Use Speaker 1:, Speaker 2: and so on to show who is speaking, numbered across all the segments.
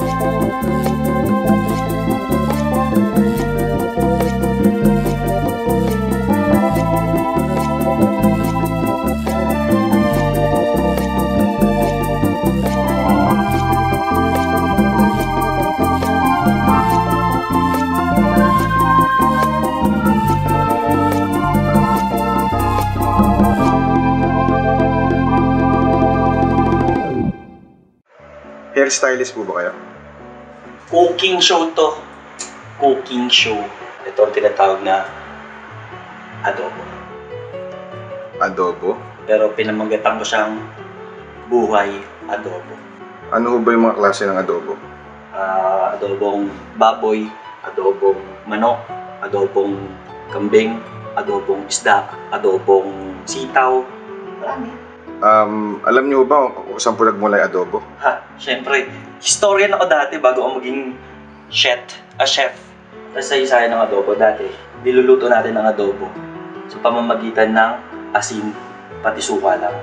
Speaker 1: Thank you. Hairstylist po ba kayo?
Speaker 2: Cooking show to. Cooking show. Ito ang tinatawag na adobo.
Speaker 1: Adobo?
Speaker 2: Pero pinamagatan ko siyang buhay adobo.
Speaker 1: Ano ho ba yung mga klase ng adobo?
Speaker 2: Ah, adobong baboy, adobong manok, adobong kambing, adobong isda, adobong sitaw. Marami.
Speaker 1: Um, alam niyo ba kung saan po nagmula yung adobo?
Speaker 2: Ha, syempre, historian ako dati bago ako maging chef, a chef. Sa isayan ng adobo dati, niluluto natin ng adobo sa pamamagitan ng asin, pati suka lang.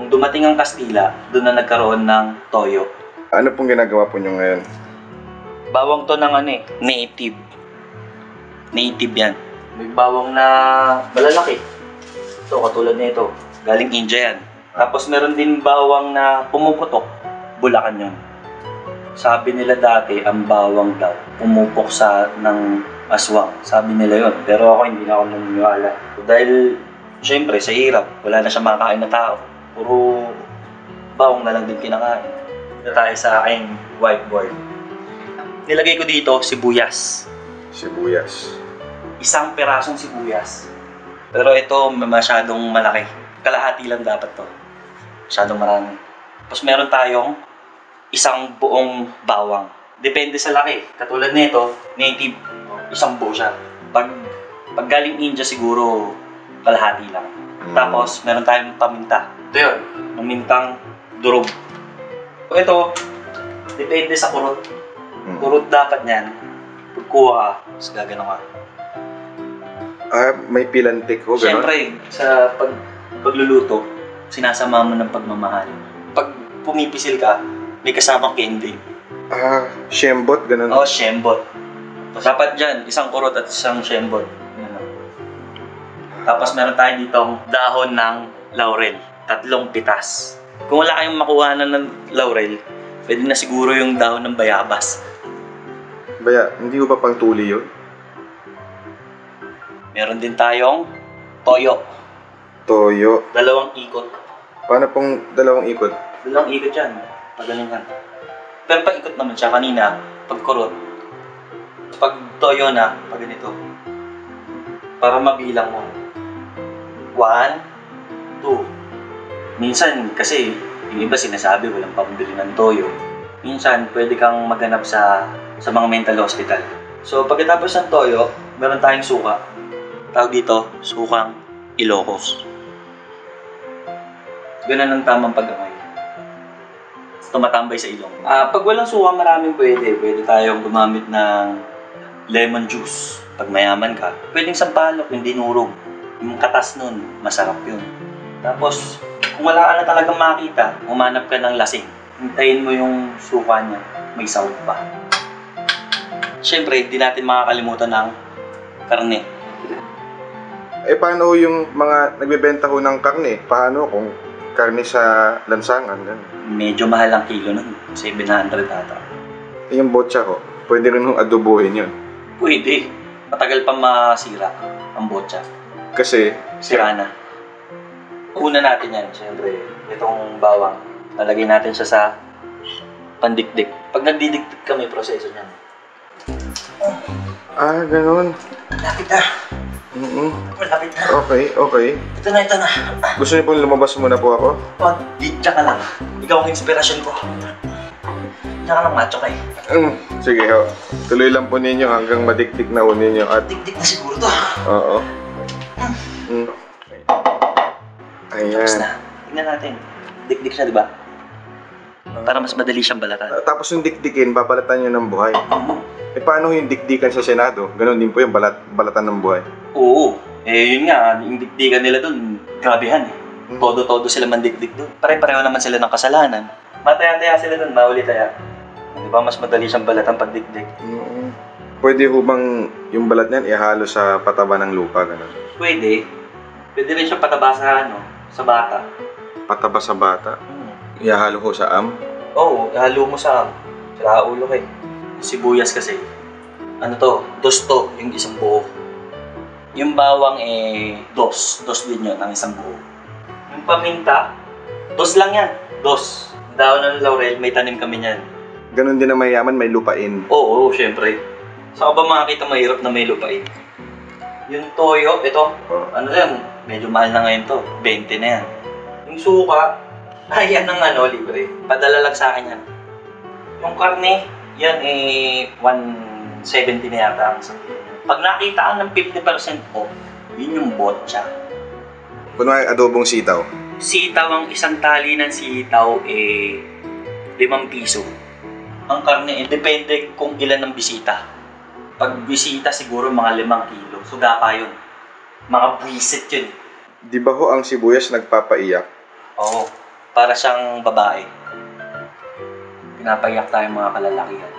Speaker 2: Nung dumating ang Kastila, doon na nagkaroon ng toyo.
Speaker 1: Ano pong ginagawa po niyo ngayon?
Speaker 2: Bawang to ng ano eh, native. Native yan. May bawang na malalaki. Ito, katulad nito. Galing India yan. Tapos meron din bawang na pumuputok. Bulacan yun. Sabi nila dati, ang bawang daw, pumupok sa ng aswang. Sabi nila yon Pero ako hindi na ako naniniwala. Dahil, syempre, sa hirap, wala na siya makakain na tao. Puro bawang na lang din kinakain. Dito tayo sa aking whiteboard. Nilagay ko dito sibuyas.
Speaker 1: Sibuyas.
Speaker 2: Isang perasong sibuyas. Pero ito masyadong malaki. Kalahati lang dapat to. Masyadong marami. Tapos meron tayong isang buong bawang. Depende sa laki. Katulad nito, native, isang buo siya. Pag, pag galing India siguro, kalahati lang. Tapos meron tayong paminta. Ito yun, pamintang durog. O ito, depende sa kurot.
Speaker 1: Mm.
Speaker 2: Kurot dapat niyan. Pagkuha ka, tapos gagano ka.
Speaker 1: Ah, may pilantik ho, gano'n?
Speaker 2: Siyempre, sa pag, pagluluto, sinasama mo ng pagmamahal. Pag pumipisil ka, may kasamang candy.
Speaker 1: Ah, shembot, gano'n?
Speaker 2: O, oh, shembot. So, dapat dyan, isang kurot at isang shembot. Yan lang. Tapos meron tayo ditong dahon ng laurel. Tatlong pitas. Kung wala kayong makuha na ng laurel, pwede na siguro yung dahon ng bayabas.
Speaker 1: Baya, hindi ho ba pang tuli yun?
Speaker 2: Meron din tayong toyo.
Speaker 1: Toyo.
Speaker 2: Dalawang ikot.
Speaker 1: Paano pong dalawang ikot?
Speaker 2: Dalawang ikot yan. Pagalingan. Pero pag ikot naman siya kanina, pag kurot. Pag toyo na, pag ganito. Para mabilang mo. One, two. Minsan, kasi yung iba sinasabi walang pambili ng toyo. Minsan, pwede kang maganap sa sa mga mental hospital. So, pagkatapos ng toyo, meron tayong suka. Tawag dito, sukang Ilocos. Ganun ang tamang pag-amay. Tumatambay sa ilong. Ah, pag walang suka, maraming pwede. Pwede tayong gumamit ng lemon juice. Pag mayaman ka, pwedeng sampalok, yung dinurog. Yung katas nun, masarap yun. Tapos, kung wala ka na talagang makita, umanap ka ng lasing. Hintayin mo yung suka niya, may sound pa. Siyempre, hindi natin makakalimutan ng karne.
Speaker 1: Eh, paano yung mga nagbebenta ho ng karne? Paano kung karne sa lansangan? Ganun.
Speaker 2: Medyo mahal ang kilo nun. 700 ata.
Speaker 1: Yung botcha ho, pwede rin hong adobohin yun.
Speaker 2: Pwede. Matagal pa masira ang botcha.
Speaker 1: Kasi,
Speaker 2: Sira na. Una natin yan, siyempre, itong bawang. Lalagay natin siya sa pandikdik. Pag nagdidikdik ka, may proseso niyan.
Speaker 1: ah, ganun.
Speaker 2: Malapit na.
Speaker 1: Mm
Speaker 2: Malapit na.
Speaker 1: Okay, okay.
Speaker 2: Ito na, ito na.
Speaker 1: Gusto niyo pong lumabas muna po ako?
Speaker 2: Oh, di, diyan ka lang. Ikaw ang inspirasyon ko. Diyan ka lang, macho ka eh.
Speaker 1: Mm, sige ho. Tuloy lang po ninyo hanggang madiktik na ho ninyo at
Speaker 2: Dikdik na siguro to.
Speaker 1: oo. Mm.
Speaker 2: Tapos
Speaker 1: Ayan.
Speaker 2: na. Tingnan natin. Dikdik siya, di ba? Para mas madali siyang balatan.
Speaker 1: Ah, Tapos yung dikdikin, babalatan nyo ng buhay.
Speaker 2: Mhm.
Speaker 1: Eh paano yung dikdikan sa Senado? Ganon din po yung balat, balatan ng buhay.
Speaker 2: Oo. Eh, yun nga, yung dikdikan nila dun, grabehan eh.
Speaker 1: Hmm.
Speaker 2: Todo-todo sila mandikdik dun. Pare-pareho naman sila ng kasalanan. Mataya-taya sila dun, mauli taya. Di ba mas madali siyang balatan pag dikdik?
Speaker 1: Oo. Pwede ho bang yung balat niyan ihalo sa pataba ng lupa, ganun?
Speaker 2: Pwede. Pwede rin siya pataba sa ano, sa bata.
Speaker 1: Pataba sa bata,
Speaker 2: Hmm.
Speaker 1: ihalo ho sa am.
Speaker 2: Oo, ihalo mo sa sa ulo kay. Sibuyas kasi. Ano to? Dos to, yung isang buo. Yung bawang eh, dos. Dos din yun, ang isang buo. Yung paminta, dos lang yan. Dos. Daon ng laurel, may tanim kami niyan.
Speaker 1: Ganun din na mayaman, may lupain.
Speaker 2: Oo, oo, syempre. Saan ka ba makakita mahirap na may lupain? Yung toyo, ito,
Speaker 1: Oh.
Speaker 2: ano yan, medyo mahal na ngayon to. 20 na yan. Yung suka, ay yan ang ano, libre. Padala lang sa akin yan. Yung karne, yan eh, 170 na yata ang. Pag nakita ka ng 50% off, yun yung botcha.
Speaker 1: Kunwari, adobong sitaw.
Speaker 2: Sitaw, ang isang tali ng sitaw eh, 5 piso. Ang karne, eh, depende kung ilan ang bisita. Pag bisita, siguro mga 5 kilo. Suga pa yun. Mga buwisit yun.
Speaker 1: Di ba ho ang sibuyas nagpapaiyak?
Speaker 2: Oo. Para siyang babae. Pinapayak tayong mga kalalakihan.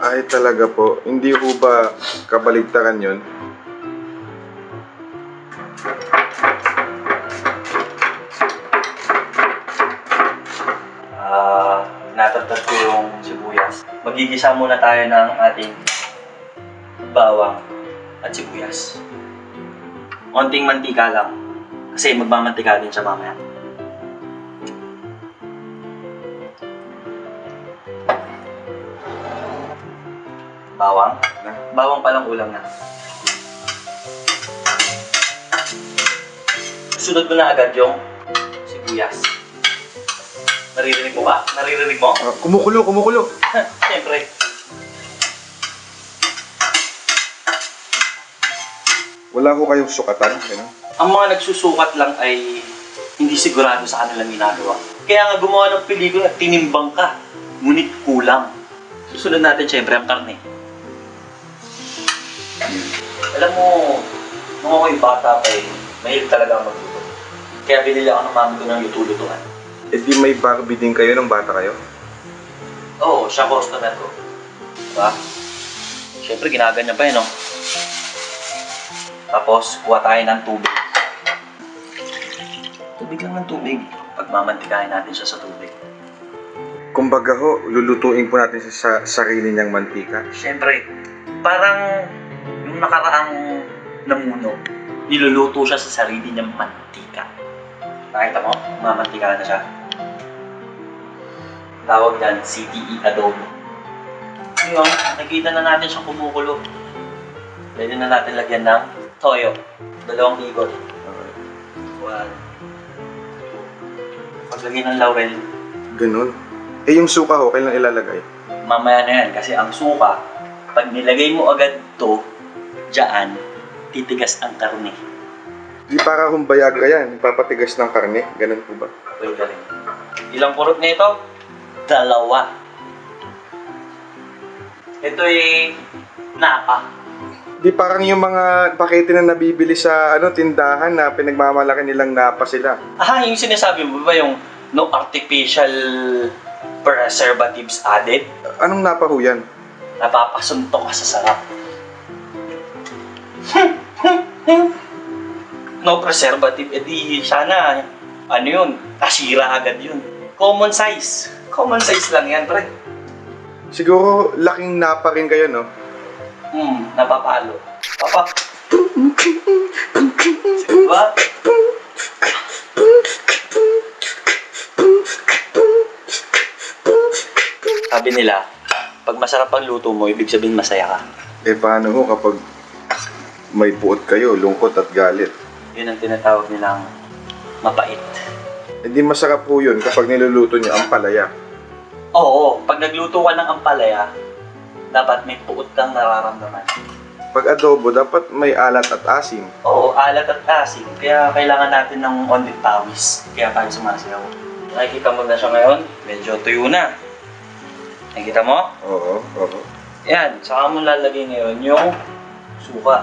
Speaker 1: Ay talaga po, hindi ho ba kabaligtaran yon?
Speaker 2: Ah, natagtag ko yung sibuyas. Magigisa muna tayo ng ating bawang at sibuyas. Konting mantika lang. Kasi magmamantika din siya mamaya. Bawang?
Speaker 1: Na?
Speaker 2: Bawang palang ulam na. Sunod mo na agad yung sibuyas. Naririnig mo ba? Naririnig mo?
Speaker 1: Ah, kumukulo, kumukulo.
Speaker 2: Siyempre.
Speaker 1: Wala ho kayong sukatan. Ganun.
Speaker 2: Ang mga nagsusukat lang ay hindi sigurado sa kanilang ginagawa. Kaya nga gumawa ng pelikula, tinimbang ka. Ngunit kulang. Susunod natin siyempre ang karne. Alam mo, nung ako'y bata pa eh, mahilig talaga ako magluto. Kaya binili ako ng mami ko ng luto-lutuan.
Speaker 1: Eh di may Barbie din kayo nung bata kayo?
Speaker 2: Oo, siya customer ko. Diba? Siyempre, ginaganyan pa yun, no? Tapos, kuha tayo ng tubig. Tubig lang ng tubig. Pagmamantikahin natin siya sa tubig.
Speaker 1: Kumbaga ho, lulutuin po natin siya sa sarili niyang mantika.
Speaker 2: Siyempre, parang yung nakaraang namuno, niluluto siya sa sarili niyang mantika. Nakita mo? Mamantika na siya. Tawag yan, CTE adobo. Ngayon, nakita na natin siyang kumukulo. Pwede na natin lagyan ng toyo. Dalawang ikot. One, two. Paglagay ng laurel,
Speaker 1: Ganun. Eh yung suka ho, kailan ilalagay?
Speaker 2: mamaya na yan kasi ang suka, pag nilagay mo agad to, dyan, titigas ang karne.
Speaker 1: Di para humbayag ka yan, papatigas ng karne. Ganun po ba?
Speaker 2: Pwede rin. Ilang kurot na ito? Dalawa. Ito ay napa.
Speaker 1: Di parang yung mga pakete na nabibili sa ano tindahan na pinagmamalaki nilang napa sila.
Speaker 2: Ah, yung sinasabi mo ba yung no artificial preservatives added?
Speaker 1: Anong napa ho yan?
Speaker 2: Napapasuntok ka sa sarap. No preservative, edi sana, ano yun, kasira agad yun. Common size. Common size lang yan, pre.
Speaker 1: Siguro laking napa rin kayo, no?
Speaker 2: Hmm, napapalo. Papa. Diba? Sabi nila, pag masarap ang luto mo, ibig sabihin masaya ka.
Speaker 1: Eh paano ho kapag may buot kayo, lungkot at galit?
Speaker 2: Yun ang tinatawag nilang mapait.
Speaker 1: Hindi masarap po yun kapag niluluto niyo ang palaya.
Speaker 2: Oo, pag nagluto ka ng ampalaya, dapat may puot kang nararamdaman.
Speaker 1: Pag adobo, dapat may alat at asim.
Speaker 2: Oo, alat at asin. Kaya kailangan natin ng onlit pawis. Kaya tayo sumasayaw. Nakikita mo na siya ngayon, medyo tuyo na. Nakikita mo?
Speaker 1: Oo, oo.
Speaker 2: Yan, saka mo lalagay ngayon yung suka.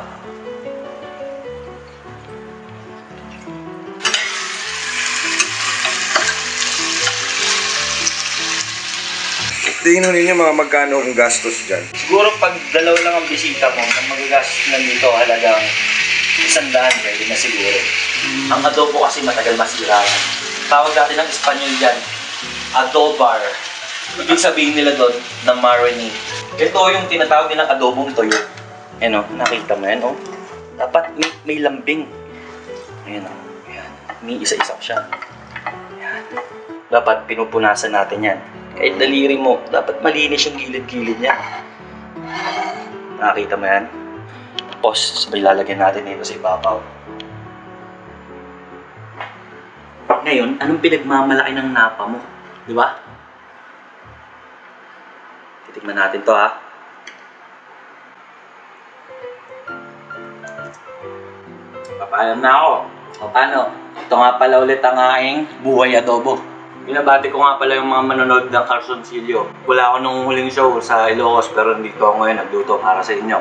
Speaker 1: Tingnan ninyo mga magkano ang gastos dyan.
Speaker 2: Siguro pag dalaw lang ang bisita mo, ang magagastos na dito halagang isang daan, pwede na siguro. Ang adobo kasi matagal masira yan. Tawag natin ng Espanyol yan, adobar. Ibig sabihin nila doon na marinade. Ito yung tinatawag nilang adobong toyo. Ayan o, nakita mo yan o. Dapat may, may lambing. Ayan o, ayan. May isa-isa siya. Ayan. Dapat pinupunasan natin yan. Kahit daliri mo, dapat malinis yung gilid-gilid niya. Nakakita mo yan? Tapos, sabay lalagyan natin dito sa ibabaw. Ngayon, anong pinagmamalaki ng napa mo? Di ba? Titignan natin to ha. Papaalam na ako. O paano? Ito nga pala ulit ang aking buhay adobo. Binabati ko nga pala yung mga manonood ng Carson Silio. Wala ako nung huling show sa Ilocos pero dito ako ngayon nagluto para sa inyo.